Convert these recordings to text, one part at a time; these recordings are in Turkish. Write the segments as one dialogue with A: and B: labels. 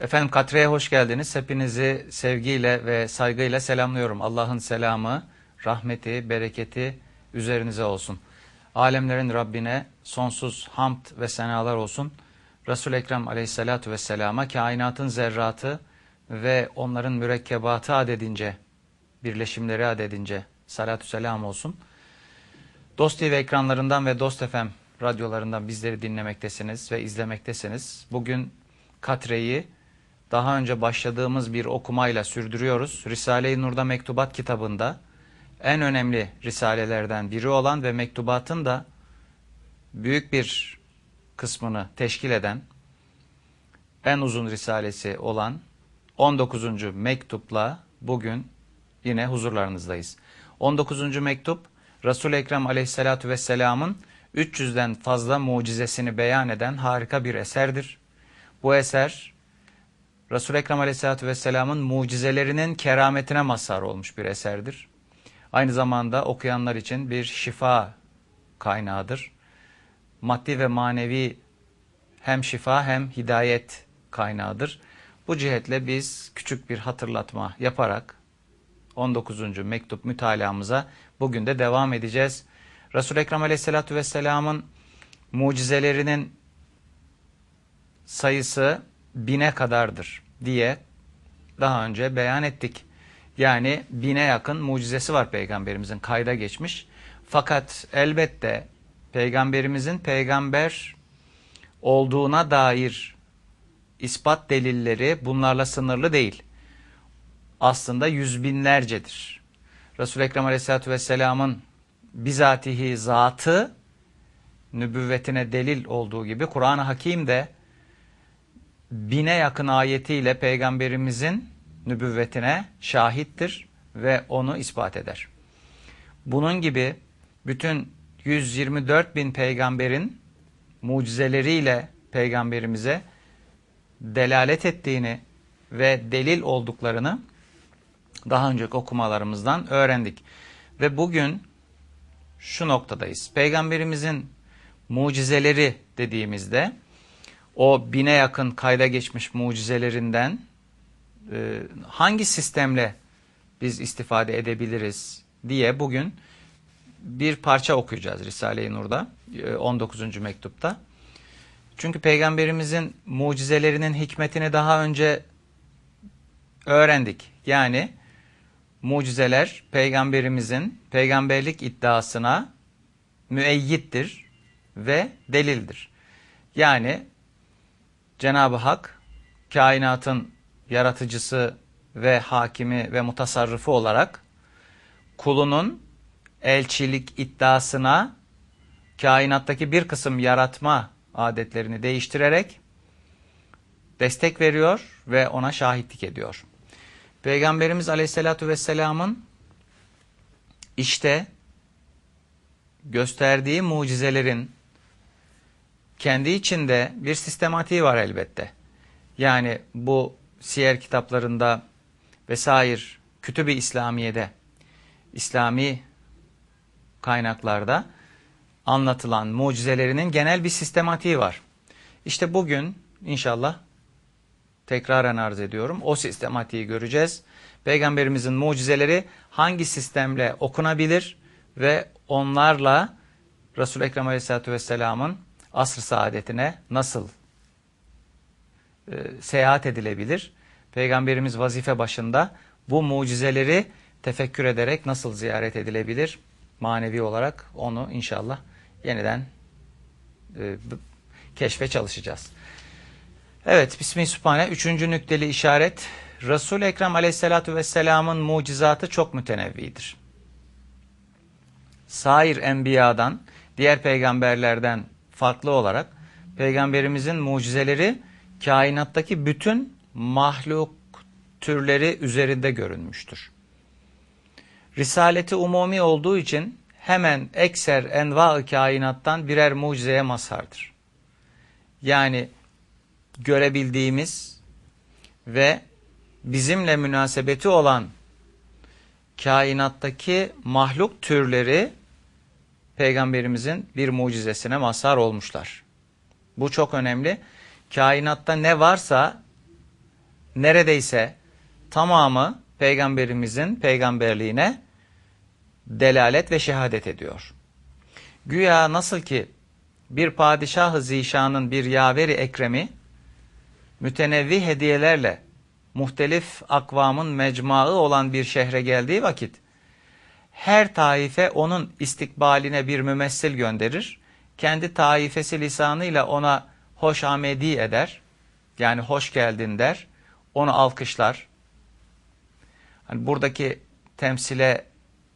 A: Efendim Katre'ye hoş geldiniz. Hepinizi sevgiyle ve saygıyla selamlıyorum. Allah'ın selamı, rahmeti, bereketi üzerinize olsun. Alemlerin Rabbine sonsuz hamd ve senalar olsun. Resul-i Ekrem aleyhissalatu vesselama kainatın zerratı ve onların mürekkebatı adedince, birleşimleri adedince salatü selam olsun. Dost TV ekranlarından ve Dost FM radyolarından bizleri dinlemektesiniz ve izlemektesiniz. Bugün Katre'yi daha önce başladığımız bir okumayla sürdürüyoruz. Risale-i Nur'da Mektubat kitabında en önemli risalelerden biri olan ve mektubatın da büyük bir kısmını teşkil eden en uzun risalesi olan 19. mektupla bugün yine huzurlarınızdayız. 19. mektup Resul-i Ekrem aleyhissalatu vesselamın 300'den fazla mucizesini beyan eden harika bir eserdir. Bu eser Resul-i Ekrem aleyhissalatu vesselamın mucizelerinin kerametine mazhar olmuş bir eserdir. Aynı zamanda okuyanlar için bir şifa kaynağıdır. Maddi ve manevi hem şifa hem hidayet kaynağıdır. Bu cihetle biz küçük bir hatırlatma yaparak 19. mektup mütalamıza bugün de devam edeceğiz. Resul-i Ekrem aleyhissalatü vesselamın mucizelerinin sayısı bine kadardır diye daha önce beyan ettik. Yani bine yakın mucizesi var peygamberimizin kayda geçmiş. Fakat elbette peygamberimizin peygamber olduğuna dair ispat delilleri bunlarla sınırlı değil. Aslında yüz binlercedir. Resul-i Ekrem Aleyhisselatü Vesselam'ın bizatihi zatı nübüvvetine delil olduğu gibi Kur'an-ı Hakim de bine yakın ayetiyle peygamberimizin nübüvvetine şahittir ve onu ispat eder. Bunun gibi bütün 124 bin peygamberin mucizeleriyle peygamberimize delalet ettiğini ve delil olduklarını daha önceki okumalarımızdan öğrendik. Ve bugün şu noktadayız. Peygamberimizin mucizeleri dediğimizde o bine yakın kayda geçmiş mucizelerinden e, hangi sistemle biz istifade edebiliriz diye bugün bir parça okuyacağız Risale-i Nur'da 19. E, mektupta. Çünkü peygamberimizin mucizelerinin hikmetini daha önce öğrendik. Yani mucizeler peygamberimizin peygamberlik iddiasına müeyyittir ve delildir. Yani Cenab-ı Hak kainatın yaratıcısı ve hakimi ve mutasarrıfı olarak kulunun elçilik iddiasına kainattaki bir kısım yaratma adetlerini değiştirerek destek veriyor ve ona şahitlik ediyor. Peygamberimiz Aleyhisselatü Vesselam'ın işte gösterdiği mucizelerin kendi içinde bir sistematiği var elbette. Yani bu siyer kitaplarında vesaire kütüb-i İslamiye'de, İslami kaynaklarda anlatılan mucizelerinin genel bir sistematiği var. İşte bugün inşallah tekraren arz ediyorum. O sistematiği göreceğiz. Peygamberimizin mucizeleri hangi sistemle okunabilir ve onlarla Resul-i Ekrem Aleyhisselatü Vesselam'ın asr saadetine nasıl e, seyahat edilebilir? Peygamberimiz vazife başında bu mucizeleri tefekkür ederek nasıl ziyaret edilebilir? Manevi olarak onu inşallah yeniden e, keşfe çalışacağız. Evet, Bismillahirrahmanirrahim. Üçüncü nükteli işaret. Resul-i Ekrem aleyhissalatu vesselamın mucizatı çok mütenevvidir. Sair enbiyadan, diğer peygamberlerden farklı olarak peygamberimizin mucizeleri kainattaki bütün mahluk türleri üzerinde görünmüştür. Risaleti umumi olduğu için hemen ekser enva-ı kainattan birer mucizeye mazhardır. Yani görebildiğimiz ve bizimle münasebeti olan kainattaki mahluk türleri peygamberimizin bir mucizesine mazhar olmuşlar. Bu çok önemli. Kainatta ne varsa neredeyse tamamı peygamberimizin peygamberliğine delalet ve şehadet ediyor. Güya nasıl ki bir padişah-ı zişanın bir yaveri ekremi mütenevvi hediyelerle muhtelif akvamın mecmuaı olan bir şehre geldiği vakit her taife onun istikbaline bir mümessil gönderir. Kendi taifesi lisanıyla ona hoş amedi eder. Yani hoş geldin der. Onu alkışlar. Hani buradaki temsile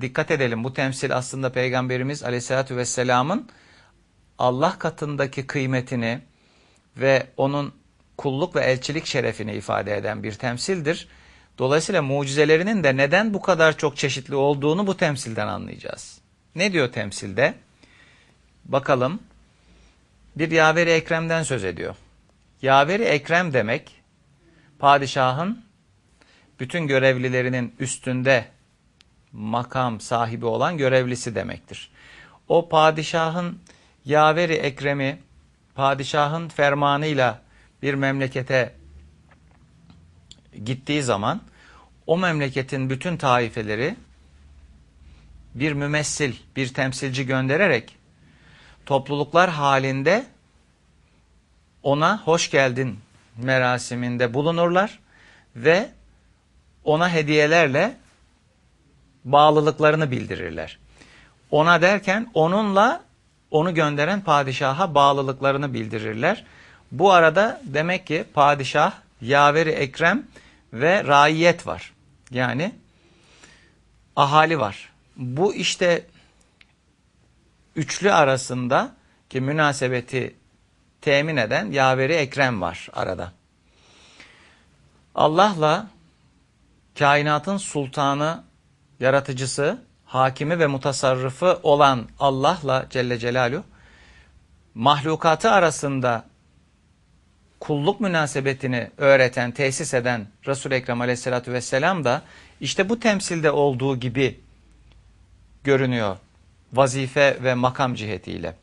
A: dikkat edelim. Bu temsil aslında Peygamberimiz Aleyhisselatü Vesselam'ın Allah katındaki kıymetini ve onun kulluk ve elçilik şerefini ifade eden bir temsildir. Dolayısıyla mucizelerinin de neden bu kadar çok çeşitli olduğunu bu temsilden anlayacağız. Ne diyor temsilde? Bakalım. Bir yaveri ekremden söz ediyor. Yaveri ekrem demek padişahın bütün görevlilerinin üstünde makam sahibi olan görevlisi demektir. O padişahın yaveri ekremi padişahın fermanıyla bir memlekete gittiği zaman o memleketin bütün taifeleri bir mümessil, bir temsilci göndererek topluluklar halinde ona hoş geldin merasiminde bulunurlar ve ona hediyelerle bağlılıklarını bildirirler. Ona derken onunla onu gönderen padişaha bağlılıklarını bildirirler. Bu arada demek ki padişah, yaveri ekrem ve raiyet var. Yani ahali var. Bu işte üçlü arasında ki münasebeti temin eden yaveri ekrem var arada. Allah'la kainatın sultanı, yaratıcısı, hakimi ve mutasarrıfı olan Allah'la Celle Celaluhu mahlukatı arasında kulluk münasebetini öğreten, tesis eden Resul-i Ekrem aleyhissalatü vesselam da işte bu temsilde olduğu gibi görünüyor vazife ve makam cihetiyle.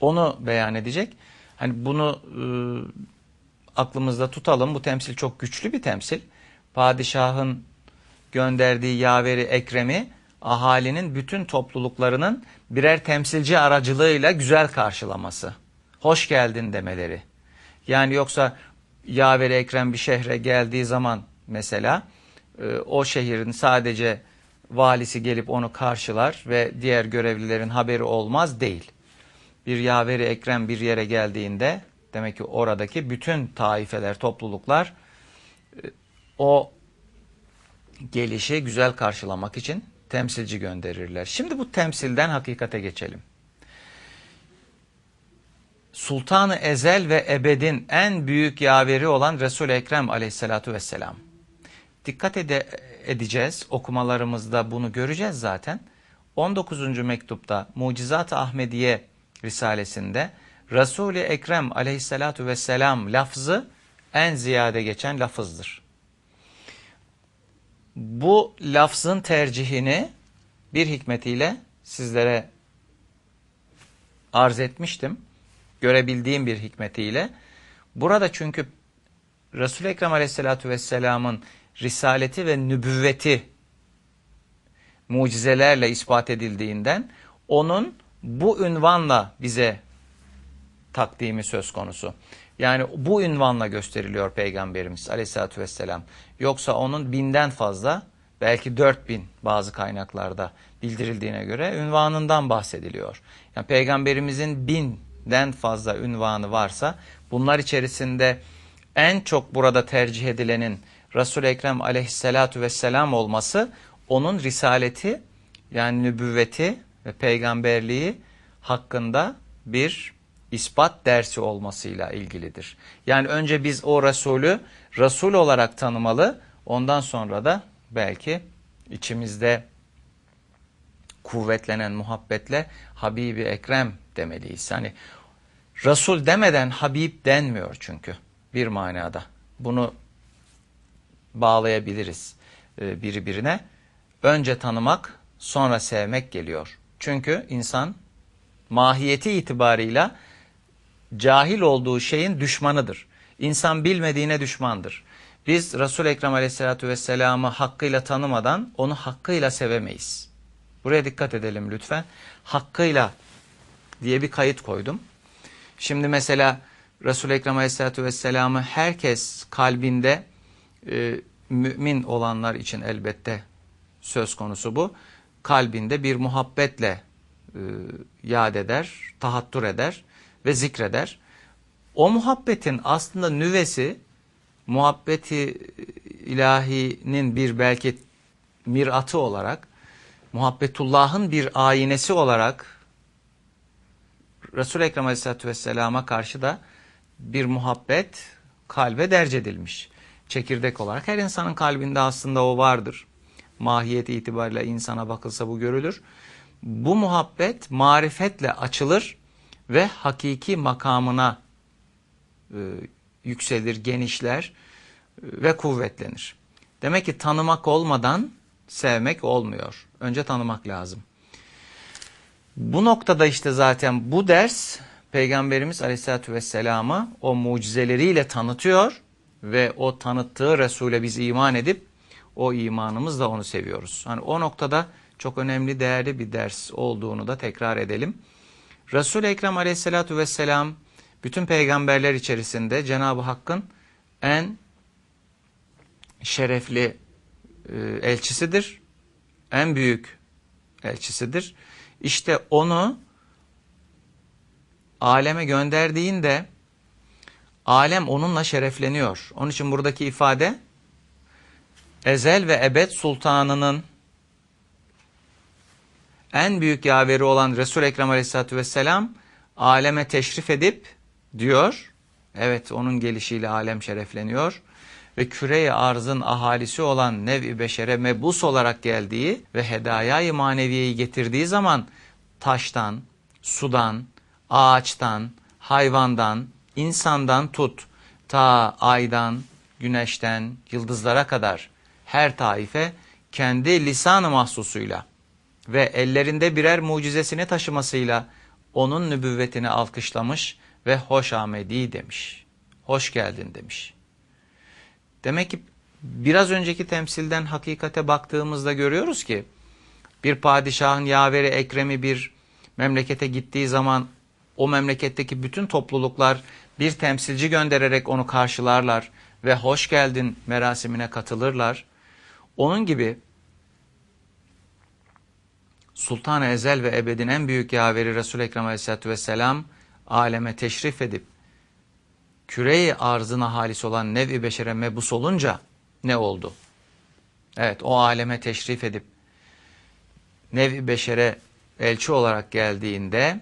A: Onu beyan edecek. Hani bunu e, aklımızda tutalım. Bu temsil çok güçlü bir temsil. Padişahın gönderdiği yaveri Ekrem'i ahalinin bütün topluluklarının birer temsilci aracılığıyla güzel karşılaması. Hoş geldin demeleri. Yani yoksa yaveri Ekrem bir şehre geldiği zaman mesela e, o şehrin sadece valisi gelip onu karşılar ve diğer görevlilerin haberi olmaz değil. Bir yaveri Ekrem bir yere geldiğinde demek ki oradaki bütün taifeler, topluluklar e, o gelişi güzel karşılamak için temsilci gönderirler. Şimdi bu temsilden hakikate geçelim. Sultanı Ezel ve Ebed'in en büyük yaveri olan Resul-i Ekrem aleyhissalatu vesselam. Dikkat ede edeceğiz, okumalarımızda bunu göreceğiz zaten. 19. mektupta Mucizat-ı Ahmediye Risalesinde Resul-i Ekrem aleyhissalatu vesselam lafzı en ziyade geçen lafızdır. Bu lafzın tercihini bir hikmetiyle sizlere arz etmiştim. Görebildiğim bir hikmetiyle. Burada çünkü Resul-i Ekrem aleyhissalatu vesselamın risaleti ve nübüvveti mucizelerle ispat edildiğinden onun bu ünvanla bize takdimi söz konusu. Yani bu ünvanla gösteriliyor Peygamberimiz aleyhissalatü vesselam. Yoksa onun binden fazla belki dört bin bazı kaynaklarda bildirildiğine göre ünvanından bahsediliyor. Yani Peygamberimizin binden fazla ünvanı varsa bunlar içerisinde en çok burada tercih edilenin Resul-i Ekrem aleyhissalatu vesselam olması onun risaleti yani nübüvveti ve peygamberliği hakkında bir ispat dersi olmasıyla ilgilidir. Yani önce biz o Resulü Resul olarak tanımalı, ondan sonra da belki içimizde kuvvetlenen muhabbetle Habibi Ekrem demeliyiz. Hani Resul demeden Habib denmiyor çünkü bir manada. Bunu bağlayabiliriz e, biri birine. Önce tanımak, sonra sevmek geliyor. Çünkü insan mahiyeti itibarıyla cahil olduğu şeyin düşmanıdır. İnsan bilmediğine düşmandır. Biz Resul Ekrem Aleyhisselatü Vesselam'ı hakkıyla tanımadan onu hakkıyla sevemeyiz. Buraya dikkat edelim lütfen. Hakkıyla diye bir kayıt koydum. Şimdi mesela Resul Ekrem Aleyhisselatü Vesselam'ı herkes kalbinde e, mümin olanlar için elbette söz konusu bu. Kalbinde bir muhabbetle e, yad eder, tahattur eder ve zikreder. O muhabbetin aslında nüvesi muhabbeti ilahinin bir belki miratı olarak muhabbetullah'ın bir aynesi olarak Resul-i Ekrem Aleyhisselatü Vesselam'a karşı da bir muhabbet kalbe derc edilmiş. Çekirdek olarak her insanın kalbinde aslında o vardır. Mahiyet itibariyle insana bakılsa bu görülür. Bu muhabbet marifetle açılır ve hakiki makamına e, yükselir, genişler e, ve kuvvetlenir. Demek ki tanımak olmadan sevmek olmuyor. Önce tanımak lazım. Bu noktada işte zaten bu ders Peygamberimiz Aleyhisselatü Vesselam'ı o mucizeleriyle tanıtıyor ve o tanıttığı Resul'e biz iman edip o imanımızla onu seviyoruz. Hani o noktada çok önemli, değerli bir ders olduğunu da tekrar edelim. Resul-i Ekrem Aleyhisselatü Vesselam bütün peygamberler içerisinde Cenab-ı Hakk'ın en şerefli elçisidir. En büyük elçisidir. İşte onu aleme gönderdiğinde alem onunla şerefleniyor. Onun için buradaki ifade ezel ve ebed sultanının en büyük yaveri olan Resul Ekrem Aleyhisselatü Vesselam aleme teşrif edip diyor. Evet onun gelişiyle alem şerefleniyor ve küre arzın ahalisi olan nev-i beşere mebus olarak geldiği ve hedayayı maneviyeyi getirdiği zaman taştan, sudan, ağaçtan, hayvandan, insandan tut ta aydan, güneşten, yıldızlara kadar her taife kendi lisanı mahsusuyla ve ellerinde birer mucizesini taşımasıyla onun nübüvvetini alkışlamış ve hoş amedi demiş. Hoş geldin demiş. Demek ki biraz önceki temsilden hakikate baktığımızda görüyoruz ki bir padişahın yaveri Ekrem'i bir memlekete gittiği zaman o memleketteki bütün topluluklar bir temsilci göndererek onu karşılarlar ve hoş geldin merasimine katılırlar. Onun gibi Sultan-ı Ezel ve Ebed'in en büyük yaveri Resul-i Ekrem Aleyhisselatü Vesselam aleme teşrif edip küreyi arzına halis olan nev-i beşere mebus olunca ne oldu? Evet o aleme teşrif edip nev-i beşere elçi olarak geldiğinde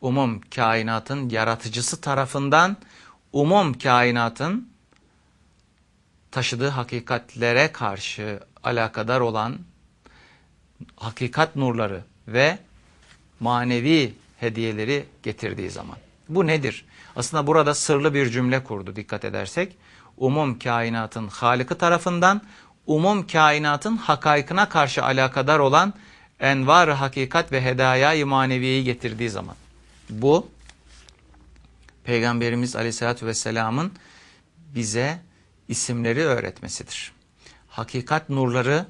A: umum kainatın yaratıcısı tarafından umum kainatın taşıdığı hakikatlere karşı alakadar olan hakikat nurları ve manevi hediyeleri getirdiği zaman. Bu nedir? Aslında burada sırlı bir cümle kurdu dikkat edersek. Umum kainatın Halık'ı tarafından umum kainatın hakaykına karşı alakadar olan envar hakikat ve hedaya-i maneviyeyi getirdiği zaman. Bu Peygamberimiz Aleyhisselatü Vesselam'ın bize isimleri öğretmesidir. Hakikat nurları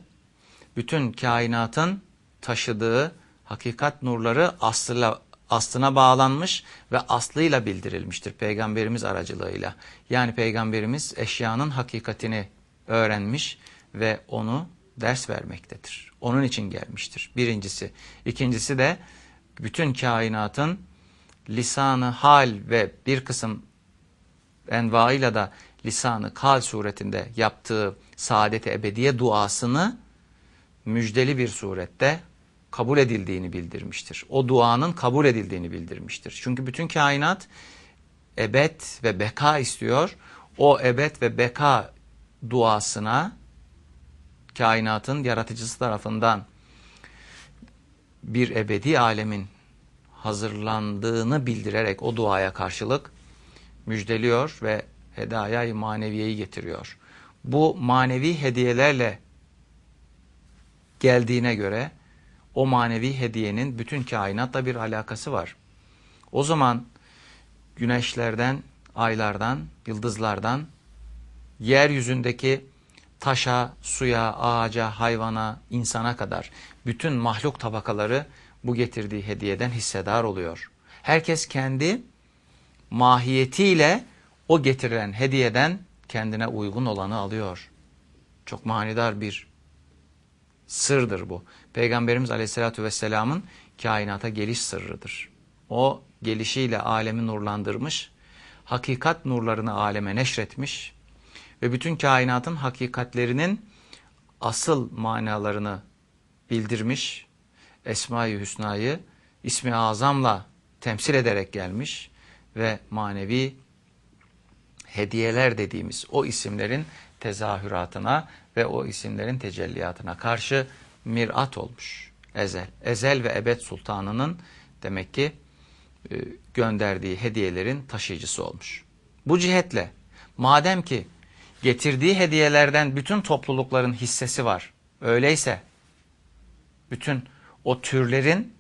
A: bütün kainatın taşıdığı hakikat nurları aslıyla, aslına bağlanmış ve aslıyla bildirilmiştir peygamberimiz aracılığıyla. Yani peygamberimiz eşyanın hakikatini öğrenmiş ve onu ders vermektedir. Onun için gelmiştir. Birincisi. İkincisi de bütün kainatın lisanı hal ve bir kısım envaıyla da lisanı kal suretinde yaptığı saadet-i ebediye duasını müjdeli bir surette kabul edildiğini bildirmiştir. O duanın kabul edildiğini bildirmiştir. Çünkü bütün kainat ebed ve beka istiyor. O ebed ve beka duasına kainatın yaratıcısı tarafından bir ebedi alemin hazırlandığını bildirerek o duaya karşılık müjdeliyor ve hedaya maneviyeyi getiriyor. Bu manevi hediyelerle geldiğine göre o manevi hediyenin bütün kainatla bir alakası var. O zaman güneşlerden, aylardan, yıldızlardan, yeryüzündeki taşa, suya, ağaca, hayvana, insana kadar bütün mahluk tabakaları bu getirdiği hediyeden hissedar oluyor. Herkes kendi mahiyetiyle o getirilen hediyeden kendine uygun olanı alıyor. Çok manidar bir sırdır bu. Peygamberimiz Aleyhisselatü Vesselam'ın kainata geliş sırrıdır. O gelişiyle alemi nurlandırmış, hakikat nurlarını aleme neşretmiş ve bütün kainatın hakikatlerinin asıl manalarını bildirmiş, Esma-i Hüsna'yı ismi azamla temsil ederek gelmiş ve manevi hediyeler dediğimiz o isimlerin tezahüratına ve o isimlerin tecelliyatına karşı mirat olmuş. Ezel, Ezel ve Ebed Sultanı'nın demek ki e, gönderdiği hediyelerin taşıyıcısı olmuş. Bu cihetle madem ki getirdiği hediyelerden bütün toplulukların hissesi var. Öyleyse bütün o türlerin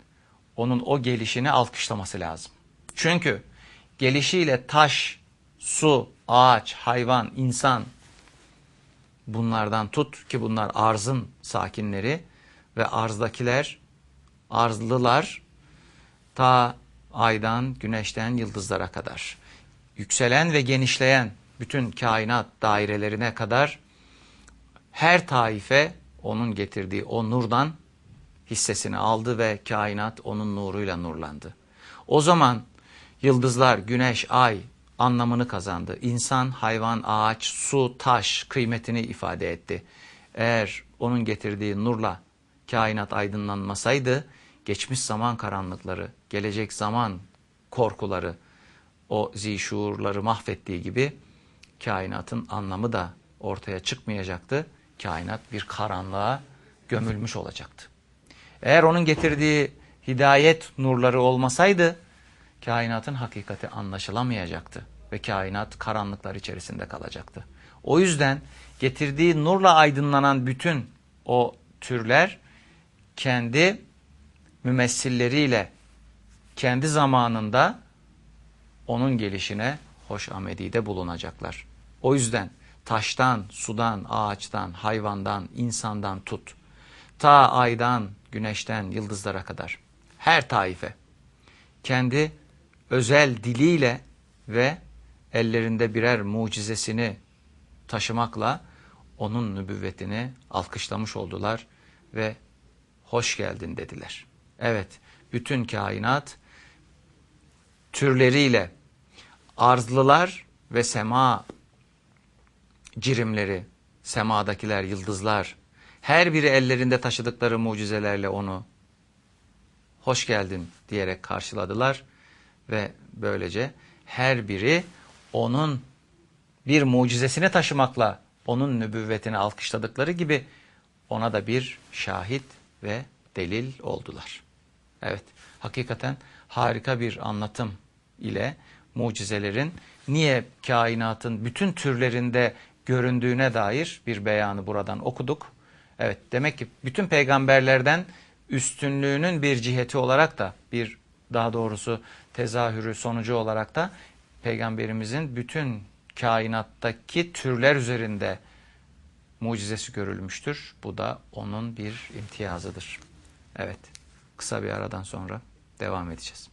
A: onun o gelişini alkışlaması lazım. Çünkü gelişiyle taş, su, ağaç, hayvan, insan bunlardan tut ki bunlar arzın sakinleri ve arzdakiler, arzlılar ta aydan, güneşten, yıldızlara kadar yükselen ve genişleyen bütün kainat dairelerine kadar her taife onun getirdiği o nurdan hissesini aldı ve kainat onun nuruyla nurlandı. O zaman yıldızlar, güneş, ay anlamını kazandı. İnsan, hayvan, ağaç, su, taş kıymetini ifade etti. Eğer onun getirdiği nurla kainat aydınlanmasaydı geçmiş zaman karanlıkları, gelecek zaman korkuları, o zişuurları mahvettiği gibi kainatın anlamı da ortaya çıkmayacaktı. Kainat bir karanlığa gömülmüş olacaktı. Eğer onun getirdiği hidayet nurları olmasaydı kainatın hakikati anlaşılamayacaktı ve kainat karanlıklar içerisinde kalacaktı. O yüzden getirdiği nurla aydınlanan bütün o türler kendi mümessilleriyle kendi zamanında onun gelişine hoş amedide bulunacaklar. O yüzden taştan, sudan, ağaçtan, hayvandan, insandan tut. Ta aydan, güneşten, yıldızlara kadar her taife kendi özel diliyle ve ellerinde birer mucizesini taşımakla onun nübüvvetini alkışlamış oldular ve hoş geldin dediler. Evet, bütün kainat türleriyle arzlılar ve sema cirimleri, semadakiler, yıldızlar, her biri ellerinde taşıdıkları mucizelerle onu hoş geldin diyerek karşıladılar ve böylece her biri onun bir mucizesini taşımakla onun nübüvvetini alkışladıkları gibi ona da bir şahit ve delil oldular. Evet, hakikaten harika bir anlatım ile mucizelerin niye kainatın bütün türlerinde göründüğüne dair bir beyanı buradan okuduk. Evet, demek ki bütün peygamberlerden üstünlüğünün bir ciheti olarak da bir daha doğrusu tezahürü sonucu olarak da peygamberimizin bütün kainattaki türler üzerinde mucizesi görülmüştür. Bu da onun bir imtiyazıdır. Evet, kısa bir aradan sonra devam edeceğiz.